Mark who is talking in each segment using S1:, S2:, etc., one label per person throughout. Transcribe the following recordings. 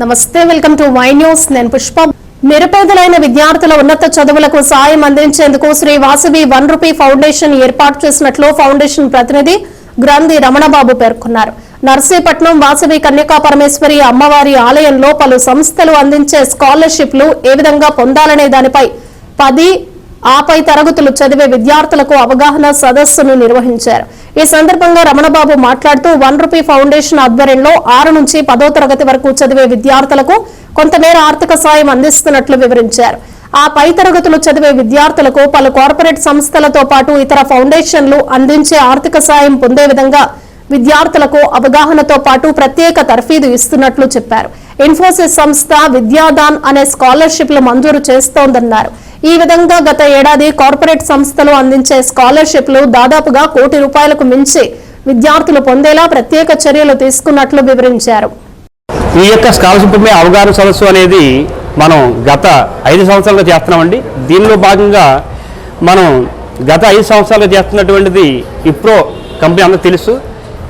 S1: నమస్తే welcome to Y news. నేను పుష్ప. నిరుపేదలైన విద్యార్థుల ఉన్నత చదువులకు సాయం అందించేందుకు Shri Vasavi one rupee foundation ఏర్పాటు చేసినట్లు ఫౌండేషన్ ప్రతినిధి గ్రంథి రమణబాబు పేర్కొన్నారు. నర్సీపట్నం వాసవి కన్యకా పరమేశ్వరి అమ్మవారి ఆలయంలో పలు సంస్థలు అందించే స్కాలర్షిప్లు ఏ విధంగా పొందాలనే దానిపై పది ఆపై తరగతులు చదివే విద్యార్థులకు అవగాహన సదస్సును నిర్వహించారు. ఈ సందర్భంగా రమణబాబు మాట్లాడుతూ వన్ రూపీ ఫౌండేషన్ ఆధ్వర్యంలో ఆరు నుంచి పదో తరగతి వరకు చదివే విద్యార్థులకు కొంతమేర ఆర్థిక సాయం అందిస్తున్నట్లు వివరించారు. ఆ పై తరగతులు చదివే విద్యార్థులకు పలు కార్పొరేట్ సంస్థలతో పాటు ఇతర ఫౌండేషన్లు అందించే ఆర్థిక సాయం పొందే విధంగా విద్యార్థులకు అవగాహనతో పాటు ప్రత్యేక తర్ఫీదు ఇస్తున్నట్లు చెప్పారు. ఇన్ఫోసిస్ సంస్థ విద్యాదాన్ అనే స్కాలర్షిప్లు మంజూరు చేస్తోందన్నారు. ఈ విధంగా గత ఏడాది కార్పొరేట్ సంస్థలు అందించే స్కాలర్షిప్లు దాదాపుగా కోటి రూపాయలకు మించి విద్యార్థులు పొందేలా ప్రత్యేక చర్యలు తీసుకున్నట్లు వివరించారు.
S2: ఈ యొక్క స్కాలర్షిప్ మీద అవగాహన సదస్సు అనేది మనం గత ఐదు సంవత్సరాలుగా చేస్తున్నామండి. దీనిలో భాగంగా మనం గత ఐదు సంవత్సరాలుగా చేస్తున్నటువంటిది ఇప్రో కంపెనీ అందరూ తెలుసు.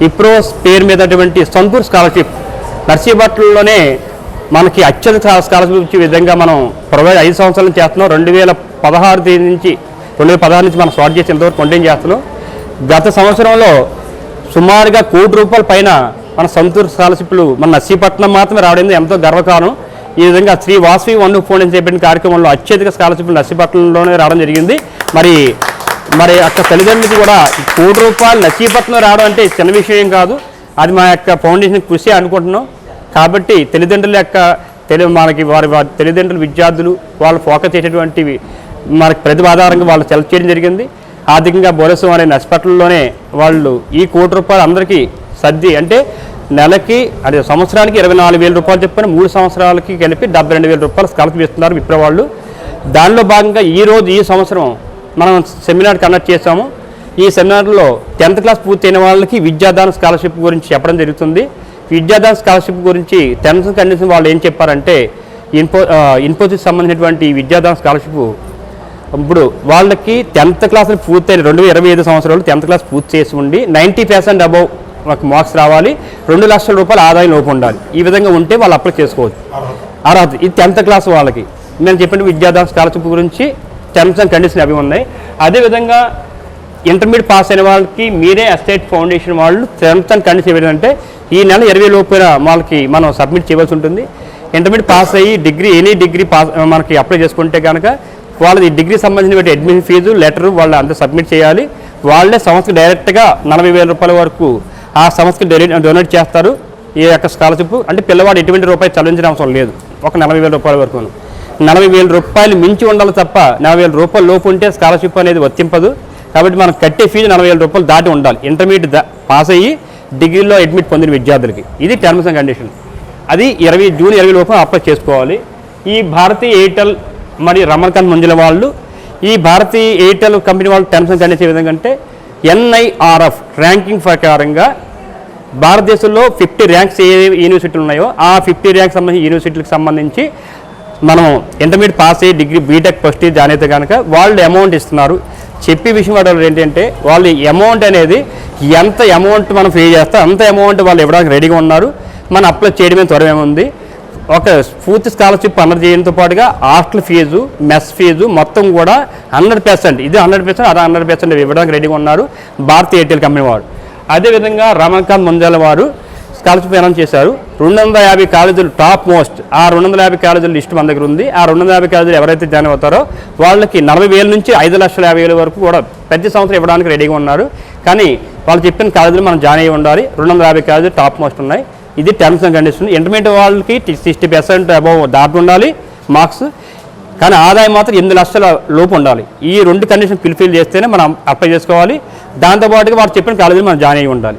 S2: ఇప్రో పేరు మీదటువంటి సంతూర్ స్కాలర్షిప్ నర్సీపట్నంలోనే మనకి అత్యధిక స్కాలర్షిప్ ఇచ్చే విధంగా మనం ప్రొవైడ్ ఐదు సంవత్సరాల నుంచి చేస్తున్నాం. రెండు వేల పదహారు తేదీ నుంచి రెండు వేల పదహారు నుంచి మనం స్టార్ట్ చేసి ఇంతవరకు కంటిన్యూ చేస్తున్నాం. గత సంవత్సరంలో సుమారుగా కోటి రూపాయల పైన మన సంతూర్ స్కాలర్షిప్లు మన నర్సీపట్నం మాత్రమే రావడం ఎంతో గర్వకారణం. ఈ విధంగా శ్రీ వాసవి వన్ ఫోన్ అని చెప్పిన కార్యక్రమంలో అత్యధిక స్కాలర్షిప్లు నర్సీపట్నంలోనే రావడం జరిగింది. మరి మరి అక్క తల్లిదండ్రులకి కూడా కోటి రూపాయలు నర్సీపట్నం రావడం అంటే చిన్న విషయం ఏం కాదు. అది మా యొక్క ఫౌండేషన్ కృషి అనుకుంటున్నాం. కాబట్టి తల్లిదండ్రుల యొక్క తెలి మనకి వారి వారి తల్లిదండ్రులు విద్యార్థులు వాళ్ళు ఫోకస్ చేసేటువంటివి మనకి ప్రతిభ ఆధారంగా వాళ్ళు సెలెక్ట్ చేయడం జరిగింది. ఆర్థికంగా బోలసం అనే హాస్పిటల్లోనే వాళ్ళు ఈ కోటి రూపాయలు అందరికీ సర్ది అంటే నెలకి అదే సంవత్సరానికి ఇరవై నాలుగు వేల రూపాయలు చెప్పిన మూడు సంవత్సరాలకి కలిపి డెబ్బై రెండు వేల రూపాయలు స్కాలర్షిప్ ఇస్తున్నారు విప్ర వాళ్ళు దానిలో భాగంగా ఈ రోజు ఈ సంవత్సరం మనం సెమినార్ కండక్ట్ చేసాము ఈ సెమినార్లో టెన్త్ క్లాస్ పూర్తయిన వాళ్ళకి విద్యాదాన స్కాలర్షిప్ గురించి చెప్పడం జరుగుతుంది. విద్యాదాన స్కాలర్షిప్ గురించి టెన్త్ కండిషన్ వాళ్ళు ఏం చెప్పారంటే ఇన్ఫో ఇన్ఫోసిస్ సంబంధించినటువంటి ఈ స్కాలర్షిప్ ఇప్పుడు వాళ్ళకి టెన్త్ క్లాస్ పూర్తయిన రెండు వేల ఇరవై ఐదు సంవత్సరాలు టెన్త్ క్లాస్ పూర్తి చేసి ఉండి నైంటీ పర్సెంట్ అబౌవ్ ఒక మార్క్స్ రావాలి రెండు లక్షల రూపాయలు ఆదాయం లోపు ఉండాలి. ఈ విధంగా ఉంటే వాళ్ళు అప్లై చేసుకోవచ్చు. అర్హత. ఇది టెన్త్ క్లాస్ వాళ్ళకి. నేను చెప్పిన విద్యాదాన స్కాలర్షిప్ గురించి టర్మ్స్ అండ్ కండిషన్ అవి ఉన్నాయి. అదేవిధంగా ఇంటర్మీడియట్ పాస్ అయిన వాళ్ళకి మీరే ఎస్టేట్ ఫౌండేషన్ వాళ్ళు టర్మ్స్ అండ్ కండిషన్ ఏంటంటే ఈ నెల ఇరవై లోపల వాళ్ళకి మనం సబ్మిట్ చేయవలసి ఉంటుంది. ఇంటర్మీడియట్ పాస్ అయ్యి డిగ్రీ ఎనీ డిగ్రీ పాస్ మనకి అప్లై చేసుకుంటే కనుక వాళ్ళది డిగ్రీ సంబంధించిన అడ్మిషన్ ఫీజు లెటర్ వాళ్ళు అంతా సబ్మిట్ చేయాలి. వాళ్ళే సంస్థకి డైరెక్ట్గా నలభై వేల రూపాయల వరకు ఆ సంస్థకి డొనేట్ డొనేట్ చేస్తారు. ఈ యొక్క స్కాలర్షిప్ అంటే పిల్లవాడు ఎటువంటి రూపాయలు చెల్లించిన అవసరం లేదు. ఒక నలభై వేల రూపాయల వరకు. నలభై వేల రూపాయలు మించి ఉండాలి తప్ప నలభై వేల రూపాయల లోపు ఉంటే స్కాలర్షిప్ అనేది వర్తింపదు. కాబట్టి మనం కట్టే ఫీజు నలభై వేల రూపాయలు దాటి ఉండాలి. ఇంటర్మీడియట్ పాస్ అయ్యి డిగ్రీలో అడ్మిట్ పొందిన విద్యార్థులకి. ఇది టర్మ్స్ అండ్ కండిషన్ అది ఇరవై జూన్ ఇరవై లోపు అప్లై చేసుకోవాలి. ఈ భారతీయ ఎయిర్టెల్ మరియు రమణకాంత్ మంజుల వాళ్ళు ఈ భారతీయ ఎయిర్టెల్ కంపెనీ వాళ్ళు టర్మ్స్ అండ్ కండిషన్ ఏ విధంగా అంటే ఎన్ఐఆర్ఎఫ్ ర్యాంకింగ్ ప్రకారంగా భారతదేశంలో ఫిఫ్టీ ర్యాంక్స్ ఏ యూనివర్సిటీలు ఉన్నాయో ఆ ఫిఫ్టీ ర్యాంక్స్ సంబంధించి యూనివర్సిటీలకు సంబంధించి మనం ఇంటర్మీడియట్ పాస్ అయ్యి degree BTech first year join అయితే కనుక వాళ్ళు అమౌంట్ ఇస్తున్నారు. చెప్పే విషయం వాళ్ళు ఏంటంటే వాళ్ళు అమౌంట్ అనేది ఎంత అమౌంట్ మనం పే చేస్తే అంత అమౌంట్ వాళ్ళు ఇవ్వడానికి రెడీగా ఉన్నారు. మనం అప్లై చేయడమే త్వరమే ఉంది. ఒక పూర్తి స్కాలర్షిప్ అమలు చేయడంతో పాటుగా హాస్టల్ ఫీజు మెస్ ఫీజు మొత్తం కూడా హండ్రెడ్ పర్సెంట్ ఇది హండ్రెడ్ పర్సెంట్ అదే హండ్రెడ్ పర్సెంట్ ఇవ్వడానికి రెడీగా ఉన్నారు భారతీయ ఎయిర్టెల్ కంపెనీ వారు. అదేవిధంగా రమణకాంత్ ముంజాల వారు స్కాలర్షిప్ అనౌన్స్ చేశారు. రెండు వందల యాభై కాలేజీలు టాప్ మోస్ట్. ఆ రెండు వందల యాభై కాలేజీల లిస్ట్ మన దగ్గర ఉంది. ఆ రెండు వందల యాభై కాలేజీలు ఎవరైతే జాయిన్ అవుతారో వాళ్ళకి నలభై వేల నుంచి ఐదు లక్షల యాభై వేల వరకు కూడా ప్రతి సంవత్సరం ఇవ్వడానికి రెడీగా ఉన్నారు. కానీ వాళ్ళు చెప్పిన కాలేజీలు మనం జాయిన్ అయ్యి ఉండాలి. రెండు వందల యాభై కాలేజీలు టాప్ మోస్ట్ ఉన్నాయి. ఇది టర్మ్స్ అండ్ కండిషన్ ఇంటర్మీడియట్ వాళ్ళకి సిక్స్టీ పర్సెంట్ అబౌవ్ దాటి ఉండాలి మార్క్స్. కానీ ఆదాయం మాత్రం ఎనిమిది లక్షల లోపు ఉండాలి. ఈ రెండు కండిషన్ ఫిల్ఫిల్ చేస్తేనే మనం అప్లై చేసుకోవాలి. దాంతోపాటుగా వాళ్ళు చెప్పిన కాలేజీలు మనం జాయిన్ అయ్యి ఉండాలి.